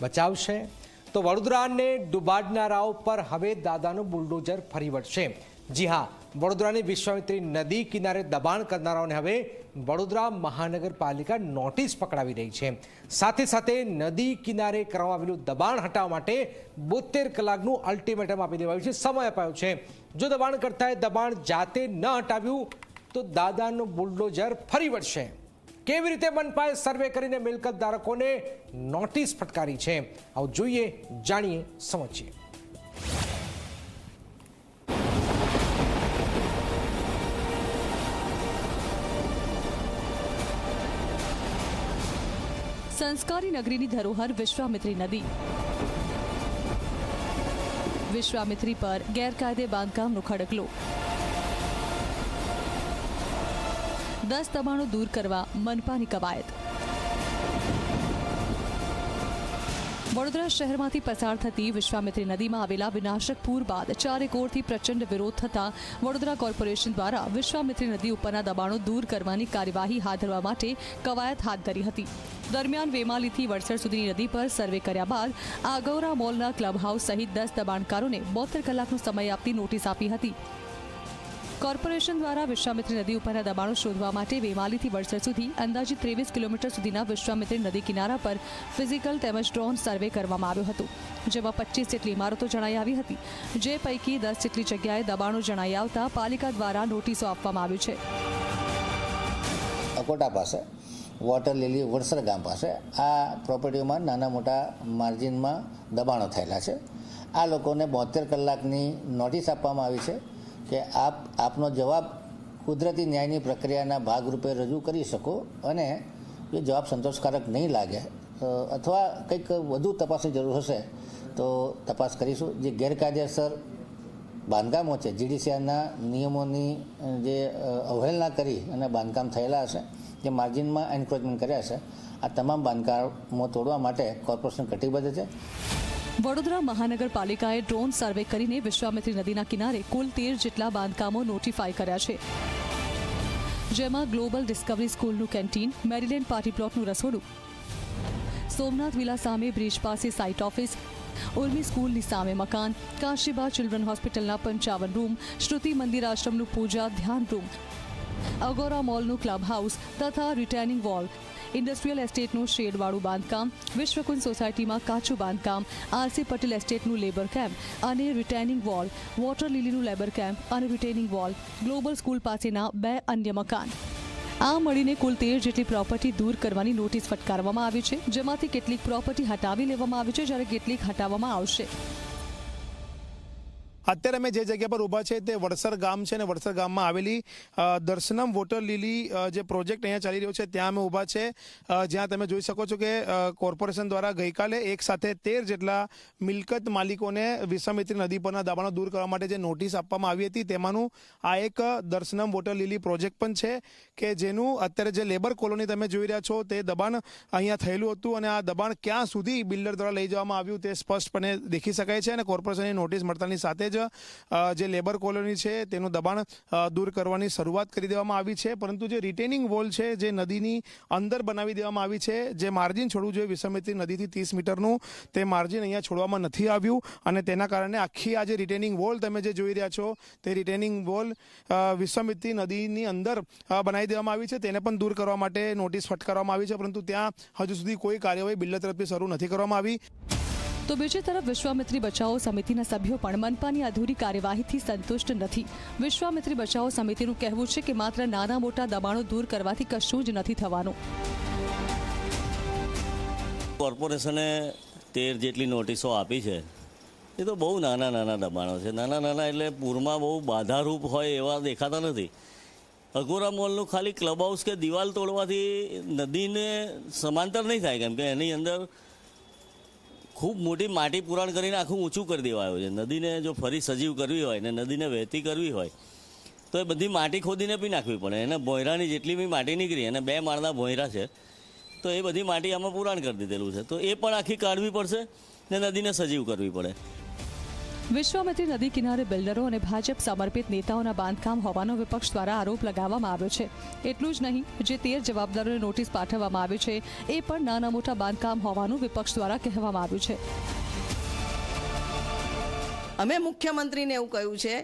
બચાવશે? તો વડોદરાને ડૂબાડનારાઓ પર હવે દાદાનું બુલડોઝર ફરી વળશે. જી હા, વડોદરાની વિશ્વામિત્રી નદી કિનારે દબાણ કરનારાઓને હવે વડોદરા મહાનગરપાલિકા નોટિસ પકડાવી રહી છે. સાથે સાથે નદી કિનારે કરવામાં આવેલું દબાણ હટાવવા માટે બોતેર કલાકનું અલ્ટિમેટમ આપી દેવાયું છે, સમય અપાયો છે. જો દબાણ કરતાએ દબાણ જાતે ન હટાવ્યું, તો દાદાનું બુલડોઝર ફરી વળશે. કેવી રીતે મનપાએ સર્વે કરીને મિલકત ધારકોને નોટિસ ફટકારી છે? આવું જોઈએ, જાણીએ, સમજીએ. સંસ્કારી નગરીની ધરોહર વિશ્વામિત્રી નદી. વિશ્વામિત્રી પર ગેરકાયદે બાંધકામનો ખડકલો. દસ દબાણો દૂર કરવા મનપાની કવાયત. વડોદરા શહેરમાંથી પસાર થતી વિશ્વામિત્રી નદીમાં આવેલા વિનાશક પૂર બાદ ચારે કોરથી પ્રચંડ વિરોધ થતા વડોદરા કોર્પોરેશન દ્વારા વિશ્વામિત્રી નદી ઉપરના દબાણો દૂર કરવાની કાર્યવાહી હાથ ધરવા માટે કવાયત હાથ ધરી હતી. દરમિયાન વેમાલીથી વડસર સુધીની નદી પર સર્વે કર્યા બાદ આગૌરા મોલના ક્લબ હાઉસ સહિત દસ દબાણકારોને બોતેર કલાકનો સમય આપતી નોટિસ આપી હતી. કોર્પોરેશન દ્વારા વિશ્વામિત્રી નદી ઉપરના દબાણો શોધવા માટે વેમાલીથી વડસર સુધી અંદાજિત ત્રેવીસ કિલોમીટર સુધીના વિશ્વામિત્રી નદી કિનારા પર ફિઝિકલ તેમજ ડ્રોન સર્વે કરવામાં આવ્યો હતો, જેમાં પચીસ જેટલી ઇમારતો જણાઈ આવી હતી, જે પૈકી દસ જેટલી જગ્યાએ દબાણો જણાઈ આવતા પાલિકા દ્વારા નોટિસો આપવામાં આવી છે. અકોટા પાસે, વોટર લીલી વડસર ગામ પાસે આ પ્રોપર્ટીઓમાં નાના મોટા માર્જિનમાં દબાણો થયેલા છે. આ લોકોને બોતેર કલાકની નોટિસ આપવામાં આવી છે. કે આપ, આપનો જવાબ કુદરતી ન્યાયની પ્રક્રિયાના ભાગરૂપે રજૂ કરી શકો અને જો જવાબ સંતોષકારક નહીં લાગે અથવા કંઈક વધુ તપાસની જરૂર હશે, તો તપાસ કરીશું. જે ગેરકાયદેસર બાંધકામો છે, જીડીસીઆરના નિયમોની જે અવહેલના કરી અને બાંધકામ થયેલા હશે, જે માર્જિનમાં એન્ક્રોચમેન્ટ કર્યા છે આ તમામ બાંધકામો તોડવા માટે કોર્પોરેશન કટિબદ્ધ છે. વડોદરા મહાનગરપાલિકાએ ડ્રોન સર્વે કરીને વિશ્વામિત્રી નદીના કિનારે કુલ તેર જેટલા બાંધકામો નોટિફાઈ કર્યા છે. જેમાં ગ્લોબલ ડિસ્કવરી સ્કૂલનું કેન્ટીન, મેરીલેન્ડ પાર્ટી પ્લોટનું રસોડું, સોમનાથ વિલા સામે બ્રિજ પાસે સાઇટ ઓફિસ ઉર્મી સ્કૂલની સામે મકાન, કાશીબા ચિલ્ડ્રન હોસ્પિટલના પંચાવન રૂમ શ્રુતિ મંદિર આશ્રમનું પૂજા, ધ્યાન રૂમ અગોરા મોલનું ક્લબ હાઉસ તથા રિટેનિંગ વોલ ઇન્ડસ્ટ્રીયલ એસ્ટેટનું શેડવાળું બાંધકામ, વિશ્વકુંજ સોસાયટીમાં કાચું બાંધકામ, આરસી પટેલ એસ્ટેટનું લેબર કેમ્પ અને રિટેનિંગ વોલ વોટર લીલીનું લેબર કેમ્પ અને રિટેનિંગ વોલ ગ્લોબલ સ્કૂલ પાસેના બે અન્ય મકાન. આ મળીને કુલ તેર જેટલી પ્રોપર્ટી દૂર કરવાની નોટિસ ફટકારવામાં આવી છે, જેમાંથી કેટલીક પ્રોપર્ટી હટાવી લેવામાં આવી છે, જ્યારે કેટલીક હટાવવામાં આવશે. અત્યારે અમે જે જગ્યા પર ઊભા છે તે વડસર ગામ છે અને વડસર ગામમાં આવેલી દર્શનમ વોટર લીલી જે પ્રોજેક્ટ અહીંયા ચાલી રહ્યો છે, ત્યાં અમે ઊભા છે. જ્યાં તમે જોઈ શકો છો કે કોર્પોરેશન દ્વારા ગઈકાલે એક સાથે તેર જેટલા મિલકત માલિકોને વિશ્વામિત્રી નદી પરના દબાણો દૂર કરવા માટે જે નોટિસ આપવામાં આવી હતી, તેમાંનું આ એક દર્શનમ વોટર લીલી પ્રોજેક્ટ પણ છે કે જેનું અત્યારે જે લેબર કોલોની તમે જોઈ રહ્યા છો, તે દબાણ અહીંયા થયેલું હતું અને આ દબાણ ક્યાં સુધી બિલ્ડર દ્વારા લઈ જવામાં આવ્યું તે સ્પષ્ટપણે દેખી શકાય છે અને કોર્પોરેશનની નોટિસ મળતાની સાથે જ જે લેબર કોલોની છે તેનું દબાણ દૂર કરવાની શરૂઆત કરી દેવામાં આવી છે. પરંતુ જે રિટેનિંગ વોલ છે, જે નદીની અંદર બનાવી દેવામાં આવી છે, જે માર્જિન છોડવું જોઈએ વિષમિત્રી નદીથી ત્રીસ મીટરનું, તે માર્જિન અહીંયા છોડવામાં નથી આવ્યું. અને તેના કારણે આખી આ જે રિટેનિંગ વોલ તમે જે જોઈ રહ્યા છો, તે રિટેનિંગ વોલ વિશ્વમિત્રી નદીની અંદર બનાવી દેવામાં આવી છે. તેને પણ દૂર કરવા માટે નોટિસ ફટકારવામાં આવી છે. પરંતુ ત્યાં હજુ સુધી કોઈ કાર્યવાહી બિલ્લ તરફથી શરૂ નથી કરવામાં આવી. તો બીજી તરફ વિશ્વામિત્રી બચાવો સમિતિના સભ્યો પણ મનપાની અધૂરી કાર્યવાહીથી સંતુષ્ટ નથી. વિશ્વામિત્રી બચાવો સમિતિનું કહેવું છે કે માત્ર નાના મોટા દબાણો દૂર કરવાથી કશું જ નથી થવાનું. કોર્પોરેશને તેર જેટલી નોટિસો આપી છે. એ તો બહુ નાના નાના દબાણો છે. નાના નાના એટલે પૂરમાં બહુ બાધારૂપ હોય એવા દેખાતા નથી. અઘોરા મોલનું ખાલી ક્લબ હાઉસ કે દિવાલ તોડવાથી નદીને સમાંતર નહીં થાય, કેમ કે એની અંદર ખૂબ મોટી માટી પુરાણ કરીને આખું ઊંચું કરી દેવાયું છે. નદીને જો ફરી સજીવ કરવી હોય ને નદીને વહેતી કરવી હોય, તો એ બધી માટી ખોદીને બી નાખવી પડે. એને ભોયરાની જેટલી બી માટી નીકળી અને બે માળના ભોયરા છે, તો એ બધી માટી આમાં પુરાણ કરી દીધેલું છે. તો એ પણ આખી કાઢવી પડશે ને નદીને સજીવ કરવી પડે. વિશ્વામિત્રી નદી કિનારે બિલ્ડરો અને ભાજપ સમર્પિત નેતાઓના બાંધકામ હોવાનો વિપક્ષ દ્વારા આરોપ લગાવવામાં આવ્યો છે. એટલું જ નહીં, જે તેર જવાબદારોને નોટિસ પાઠવવામાં આવી છે, એ પણ નાના મોટા બાંધકામ હોવાનું વિપક્ષ દ્વારા કહેવામાં આવ્યું છે. અમે મુખ્યમંત્રીને એવું કહ્યું છે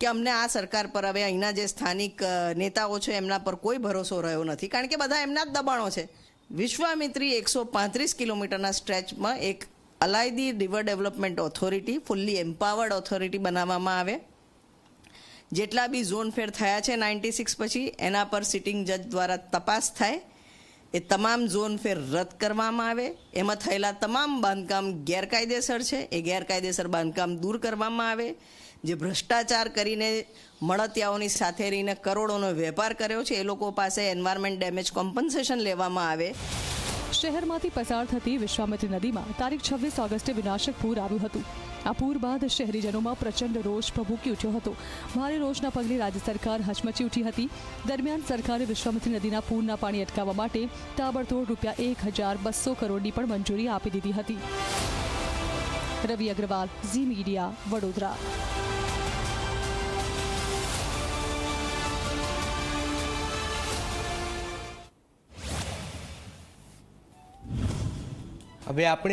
કે અમને આ સરકાર પર હવે અહીંના જે સ્થાનિક નેતાઓ છે, એમના પર કોઈ ભરોસો રહ્યો નથી. કારણ કે બધા એમના જ દબાણો છે. વિશ્વામિત્રી એકસો પાંત્રીસ કિલોમીટરના સ્ટ્રેચમાં એક અલાયદી river development authority, fully empowered authority બનાવવામાં આવે. જેટલા બી ઝોન ફેર થયા છે નાઇન્ટી સિક્સ પછી, એના પર સિટિંગ જજ દ્વારા તપાસ થાય. એ તમામ ઝોન ફેર રદ કરવામાં આવે. એમાં થયેલા તમામ બાંધકામ ગેરકાયદેસર છે. એ ગેરકાયદેસર બાંધકામ દૂર કરવામાં આવે. જે ભ્રષ્ટાચાર કરીને મળતિયાઓની સાથે રહીને કરોડોનો વેપાર કર્યો છે, એ લોકો પાસે એન્વાયરમેન્ટ ડેમેજ કોમ્પન્સેશન લેવામાં આવે. શહેરમાંથી પસાર થતી વિશ્વામિત્રી નદીમાં તારીખ છવ્વીસ ઓગસ્ટે વિનાશક પૂર આવ્યું હતું. આ પૂર બાદ શહેરીજનોમાં પ્રચંડ રોષ ભભૂકી ઉઠ્યો હતો. ભારે રોષના પગલે રાજ્ય સરકાર હચમચી ઉઠી હતી. દરમિયાન સરકારે વિશ્વામિત્રી નદીના પૂરના પાણી અટકાવવા માટે તાબડતોડ રૂપિયા એક હજાર બસો કરોડની પણ મંજૂરી આપી દીધી હતી. રવિ અગ્રવાલ, ઝી મીડિયા, વડોદરા. હવે આપણે